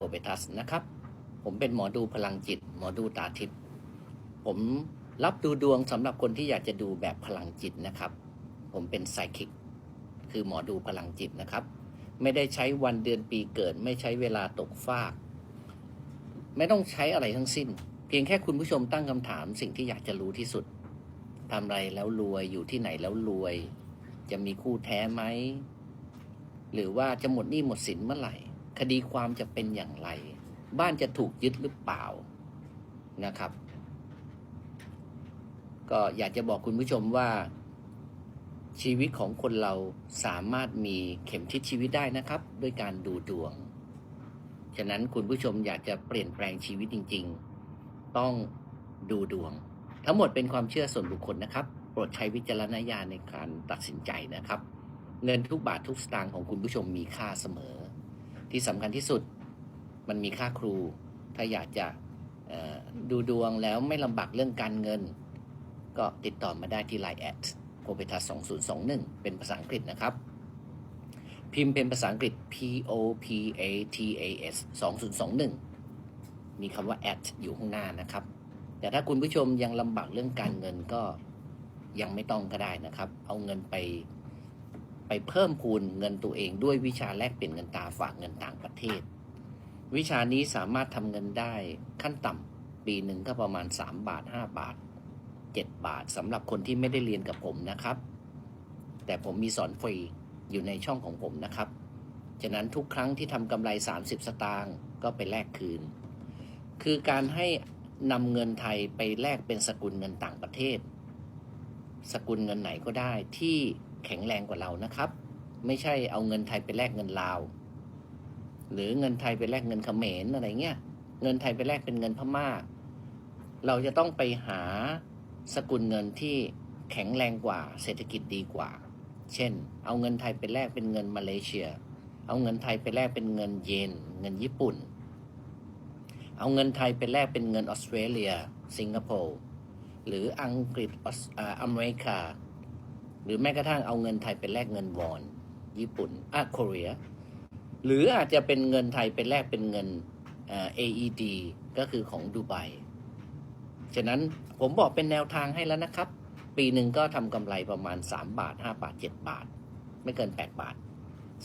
โอเบทัสนะครับ ผมเป็นหมอดูพลังจิต หมอดูตาทิพย์ผมรับดูดวงสำหรับคนที่อยากจะดูแบบพลังจิตนะครับ ผมเป็นไซคิก คือหมอดูพลังจิตนะครับ ไม่ได้ใช้วันเดือนปีเกิด ไม่ใช้เวลาตกฟาก ไม่ต้องใช้อะไรทั้งสิ้น เพียงแค่คุณผู้ชมตั้งคำถามสิ่งที่อยากจะรู้ที่สุดทำอะไรแล้วรวยอยู่ที่ไหนแล้วรวย จะมีคู่แท้ไหมหรือว่าจะหมดหนี้หมดสินเมื่อไหร่ คดีความจะเป็นอย่างไร บ้านจะถูกยึดหรือเปล่านะครับ ก็อยากจะบอกคุณผู้ชมว่า ชีวิตของคนเราสามารถมีเข็มทิศชีวิตได้นะครับ ด้วยการดูดวง ฉะนั้นคุณผู้ชมอยากจะเปลี่ยนแปลงชีวิตจริง ๆ ต้องดูดวง ทั้งหมดเป็นความเชื่อส่วนบุคคลนะครับ โปรดใช้วิจารณญาณในการตัดสินใจนะครับ เงินทุกบาททุกสตางค์ของคุณผู้ชมมีค่าเสมอ ที่สำคัญที่สุดมันมีค่าครู ถ้าอยากจะดูดวงแล้วไม่ลำบากเรื่องการเงิน ก็ติดต่อมาได้ที่ Line แอดโ o เ e ทัส2021 เป็นภาษาอังกฤษนะครับ พิมพ์เป็นภาษาอังกฤษ P O P A T A S 2021 มีคำว่า at อยู่ข้างหน้านะครับ แต่ถ้าคุณผู้ชมยังลำบากเรื่องการเงินก็ยังไม่ต้องก็ได้นะครับ เอาเงินไป ไปเพิ่มพูนเงินตัวเองด้วยวิชาแลกเปลี่ยนเงินตราฝากเงินต่างประเทศ วิชานี้สามารถทำเงินได้ขั้นต่ำปีหนึ่งก็ประมาณ 3 บาท 5 บาท 7 บาทสำหรับคนที่ไม่ได้เรียนกับผมนะครับ แต่ผมมีสอนฟรีอยู่ในช่องของผมนะครับฉะนั้นทุกครั้งที่ทำกำไร 30 สตางค์ก็ไปแลกคืน คือการให้นำเงินไทยไปแลกเป็นสกุลเงินต่างประเทศ สกุลเงินไหนก็ได้ที่แข็งแรงกว่าเรานะครับ ไม่ใช่เอาเงินไทยไปแลกเงินลาว หรือเงินไทยไปแลกเงินเขมรอะไรเงี้ยเงินไทยไปแลกเป็นเงินพม่า เราจะต้องไปหาสกุลเงินที่แข็งแรงกว่าเศรษฐกิจดีกว่า เช่น เอาเงินไทยไปแลกเป็นเงินมาเลเซีย เอาเงินไทยไปแลกเป็นเงินเยน เงินญี่ปุ่น เอาเงินไทยไปแลกเป็นเงินออสเตรเลีย สิงคโปร์ หรืออังกฤษออสอ่าอเมริกา หรือแม้กระทั่งเอาเงินไทยไปแลกเงินวอน ญี่ปุ่นอะเกาหลีหรืออาจจะเป็นเงินไทยไปแลกเป็นเงิน AED ก็คือของดูไบฉะนั้นผมบอกเป็นแนวทางให้แล้วนะครับ ปีหนึ่งก็ทำกำไรประมาณ 3 บาท 5 บาท 7 บาท ไม่เกิน 8 บาท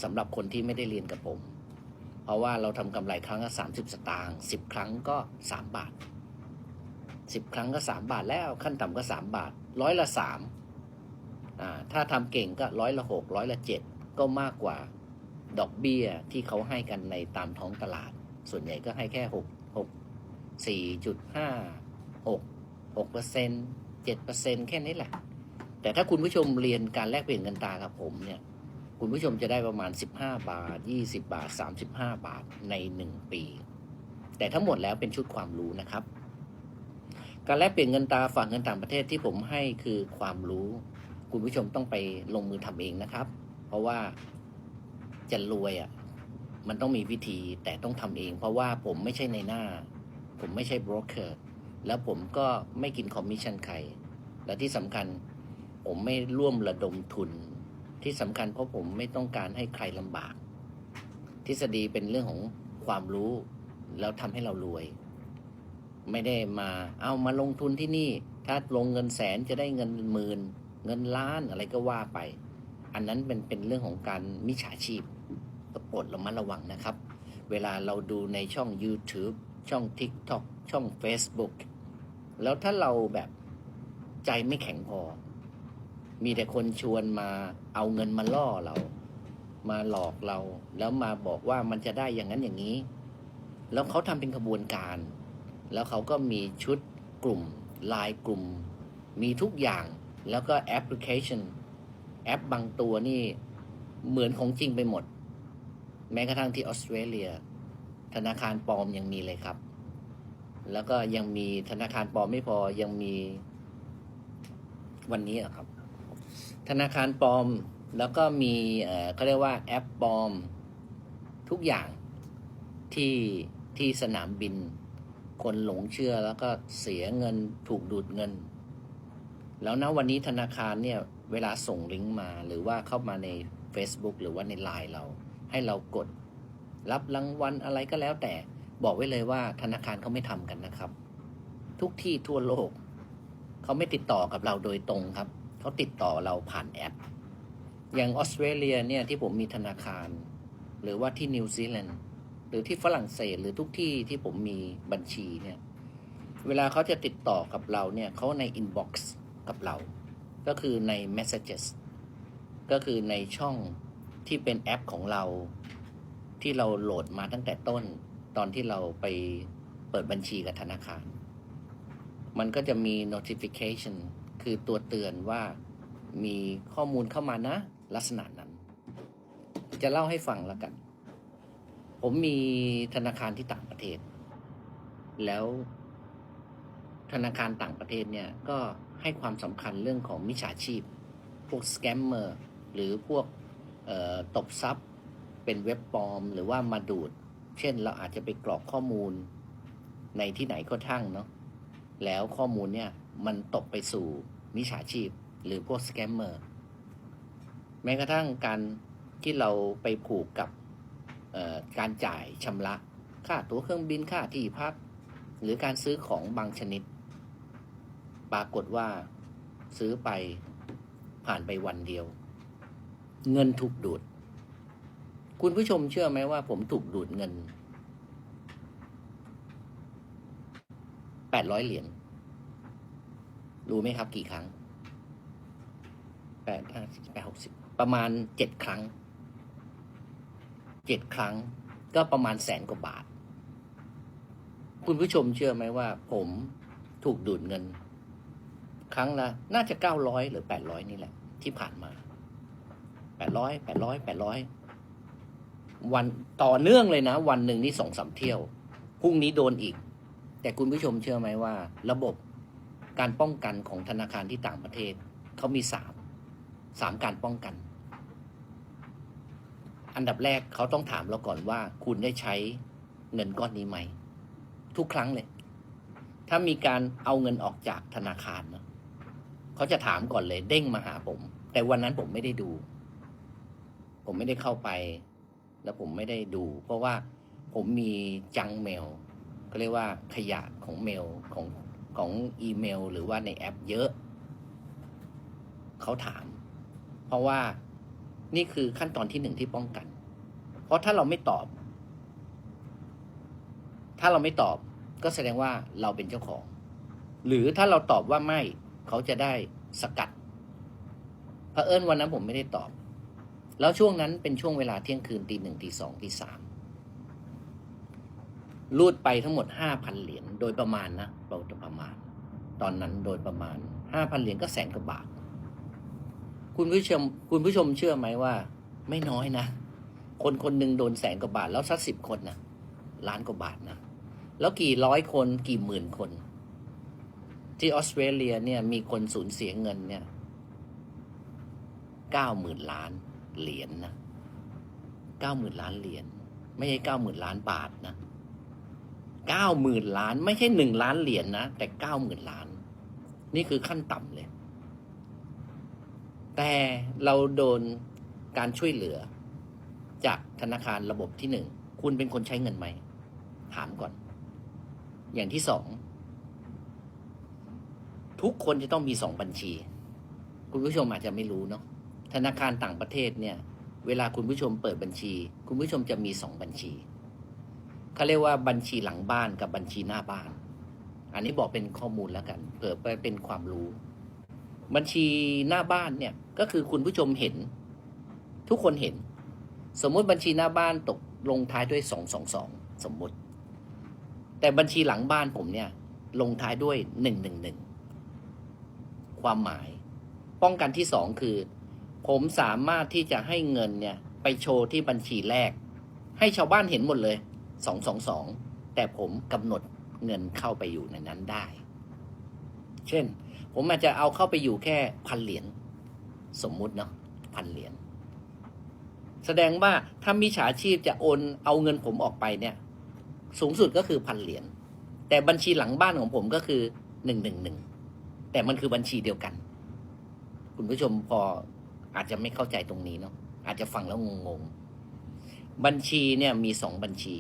สำหรับคนที่ไม่ได้เรียนกับผม เพราะว่าเราทำกำไรครั้งละ30 สตางค์10 ครั้งก็ 3 บาท 10 ครั้งก็ 3 บาทแล้วขั้นต่ำก็ 3 บาท ร้อยละ 3 ถ้าทำเก่งก็ร้อยละ6ร้อยละ7ก็มากกว่าดอกเบี้ยที่เขาให้กันในตามท้องตลาด ส่วนใหญ่ก็ให้แค่6 6 4.5 6 6เปอร์เซ็นต์7เปอร์เซ็นต์แค่นี้แหละ แต่ถ้าคุณผู้ชมเรียนการแลกเปลี่ยนเงินตรากับผมเนี่ย คุณผู้ชมจะได้ประมาณ15บาท20บาท35บาทใน1ปี แต่ทั้งหมดแล้วเป็นชุดความรู้นะครับ การแลกเปลี่ยนเงินตราฝากเงินต่างประเทศที่ผมให้คือความรู้ คุณผู้ชมต้องไปลงมือทำเองนะครับ เพราะว่าจะรวยอะมันต้องมีวิธีแต่ต้องทำเอง เพราะว่าผมไม่ใช่ในหน้า ผมไม่ใช่บรกเกอร์แล้วผมก็ไม่กินคอมมิชชั่นใคร และที่สำคัญผมไม่ร่วมระดมทุน ที่สำคัญเพราะผมไม่ต้องการให้ใครลำบาก ทฤษฎีเป็นเรื่องของความรู้ แล้วทำให้เรารวย ไม่ได้มาเอามาลงทุนที่นี่ ถ้าลงเงินแสนจะได้เงินหมื่น เงินล้านอะไรก็ว่าไป อันนั้นเป็นเป็นเรื่องของการมิจฉาชีพโปรดระมัดระวังนะครับ เวลาเราดูในช่อง YouTube ช่อง TikTok ช่อง Facebook แล้วถ้าเราแบบใจไม่แข็งพอ มีแต่คนชวนมาเอาเงินมาล่อเรา มาหลอกเรา แล้วมาบอกว่ามันจะได้อย่างนั้นอย่างนี้ แล้วเขาทำเป็นขบวนการ แล้วเขาก็มีชุดกลุ่มลายกลุ่ม มีทุกอย่าง แล้วก็แอปพลิเคชันแอปบางตัวนี่เหมือนของจริงไปหมด แม้กระทั่งที่ออสเตรเลีย ธนาคารปลอมยังมีเลยครับ แล้วก็ยังมีธนาคารปลอมไม่พอยังมีวันนี้ครับ ธนาคารปลอมแล้วก็มีเขาเรียกว่าแอปปลอม ทุกอย่างที่ที่สนามบิน คนหลงเชื่อแล้วก็เสียเงินถูกดูดเงิน แล้วนะวันนี้ธนาคารเนี่ยเวลาส่งลิงก์มาหรือว่าเข้ามาใน Facebook หรือว่าใน Line เรา ให้เรากด รับรางวัลอะไรก็แล้วแต่บอกไว้เลยว่าธนาคารเขาไม่ทำกันนะครับ ทุกที่ทั่วโลก เขาไม่ติดต่อกับเราโดยตรงครับ เขาติดต่อเราผ่านแอป อย่างออสเตรเลียเนี่ยที่ผมมีธนาคาร หรือว่าที่นิวซีแลนด์หรือที่ฝรั่งเศสหรือทุกที่ที่ผมมีบัญชีเนี่ยเวลาเขาจะติดต่อกับเราเนี่ยเขาใน inbox กั กับเรา ก็คือใน messages ก็คือในช่องที่เป็นแอปของเรา ที่เราโหลดมาตั้งแต่ต้น ตอนที่เราไปเปิดบัญชีกับธนาคาร มันก็จะมี notification คือตัวเตือนว่ามีข้อมูลเข้ามานะ ลักษณะนั้น จะเล่าให้ฟังแล้วกัน ผมมีธนาคารที่ต่างประเทศ แล้วธนาคารต่างประเทศเนี่ยก็ ให้ความสำคัญเรื่องของมิจฉาชีพ พวกสแกมเมอร์หรือพวกตบทรัพย์เป็นเว็บปลอมหรือว่ามาดูด เช่นเราอาจจะไปกรอกข้อมูลในที่ไหนก็ทั้งเนาะแล้วข้อมูลเนี่ยมันตกไปสู่มิจฉาชีพ หรือพวกสแกมเมอร์แม้กระทั่งการที่เราไปผูกกับการจ่ายชำระ ค่าตั๋วเครื่องบินค่าที่พัก หรือการซื้อของบางชนิด ปรากฏว่าซื้อไปผ่านไปวันเดียว เงินถูกดูด คุณผู้ชมเชื่อไหมว่าผมถูกดูดเงินแปดร้อยเหรียญรู้ไหมครับกี่ครั้งแปดห้าสิบแปดหกสิบประมาณเจ็ดครั้งเจ็ดครั้งก็ประมาณแสนกว่าบาท คุณผู้ชมเชื่อไหมว่า ผมถูกดูดเงิน ครั้งละน่าจะเก้าร้อยหรือแปดร้อยนี่แหละ ที่ผ่านมาแปดร้อยแปดร้อยแปดร้อยวันต่อเนื่องเลยนะ วันหนึ่งนี่สองสามเที่ยวพรุ่งนี้โดนอีก แต่คุณผู้ชมเชื่อไหมว่า ระบบการป้องกันของธนาคารที่ต่างประเทศเขามีสามสามการป้องกัน อันดับแรกเขาต้องถามเราก่อนว่า คุณได้ใช้เงินก้อนนี้ไหม ทุกครั้งเลย ถ้ามีการเอาเงินออกจากธนาคารเนะ เขาจะถามก่อนเลย เด้งมาหาผม แต่วันนั้นผมไม่ได้ดู ผมไม่ได้เข้าไป แล้วผมไม่ได้ดู เพราะว่าผมมีจังเมลเขาเรียกว่าขยะของเมลของของอีเมล หรือว่าในแอปเยอะ เขาถาม เพราะว่านี่คือขั้นตอนที่หนึ่งที่ป้องกัน เพราะถ้าเราไม่ตอบ ถ้าเราไม่ตอบก็แสดงว่าเราเป็นเจ้าของ หรือถ้าเราตอบว่าไม่ เขาจะได้สกัดเผอิญวันนั้นผมไม่ได้ตอบ แล้วช่วงนั้นเป็นช่วงเวลาเที่ยงคืนตีหนึ่งตีสองตีสามรูดไปทั้งหมดห้าพันเหรียญโดยประมาณนะเราจะประมาณ ตอนนั้นโดยประมาณห้าพันเหรียญก็แสนกว่าบาทคุณผู้ชมคุณผู้ชมเชื่อไหมว่า ไม่น้อยนะ คนคนหนึ่งโดนแสนกว่าบาท แล้วสักสิบคนนะล้านกว่าบาทนะ แล้วกี่ร้อยคนกี่หมื่นคน ที่ออสเตรเลียเนี่ยมีคนสูญเสียเงินเนี่ยเก้าหมื่นล้านเหรียญนนะเก้าหมื่นล้านเหรียญไม่ใช่เก้าหมื่นล้านบาทนะเก้าหมื่นล้าน ไม่ใช่หนึ่งล้านเหรียญนนะแต่เก้าหมื่นล้าน นี่คือขั้นต่ำเลย แต่เราโดนการช่วยเหลือ จากธนาคารระบบที่หนึ่งคุณเป็นคนใช้เงินไหมถามก่อน อย่างที่สอง ทุกคนจะต้องมีสองบัญชี คุณผู้ชมอาจจะไม่รู้เนาะธนาคารต่างประเทศเนี่ย เวลาคุณผู้ชมเปิดบัญชี คุณผู้ชมจะมีสองบัญชีเขาเรียกว่าบัญชีหลังบ้านกับบัญชีหน้าบ้าน อันนี้บอกเป็นข้อมูลแล้วกันเผื่อไปเป็นความรู้ บัญชีหน้าบ้านเนี่ยก็คือคุณผู้ชมเห็น ทุกคนเห็น สมมุติบัญชีหน้าบ้านตกลงท้ายด้วยสองสองสองสมมุติ แต่บัญชีหลังบ้านผมเนี่ยลงท้ายด้วยหนึ่งหนึ่งหนึ่ง ความหมาย ป้องกันที่สองคือ ผมสามารถที่จะให้เงินเนี่ยไปโชว์ที่บัญชีแรก ให้ชาวบ้านเห็นหมดเลยสองสองสองแต่ผมกำหนดเงินเข้าไปอยู่ในนั้นได้ เช่น ผมอาจจะเอาเข้าไปอยู่แค่พันเหรียญสมมุติเนาะพันเหรียญแสดงว่าถ้ามีฉาชีพจะโอนเอาเงินผมออกไปเนี่ย สูงสุดก็คือพันเหรียญแต่บัญชีหลังบ้านของผมก็คือหนึ่งหนึ่งหนึ่ง แต่มันคือบัญชีเดียวกัน คุณผู้ชมพออาจจะไม่เข้าใจตรงนี้เนาะอาจจะฟังแล้วงงๆ บัญชีเนี่ยมีสองบัญชี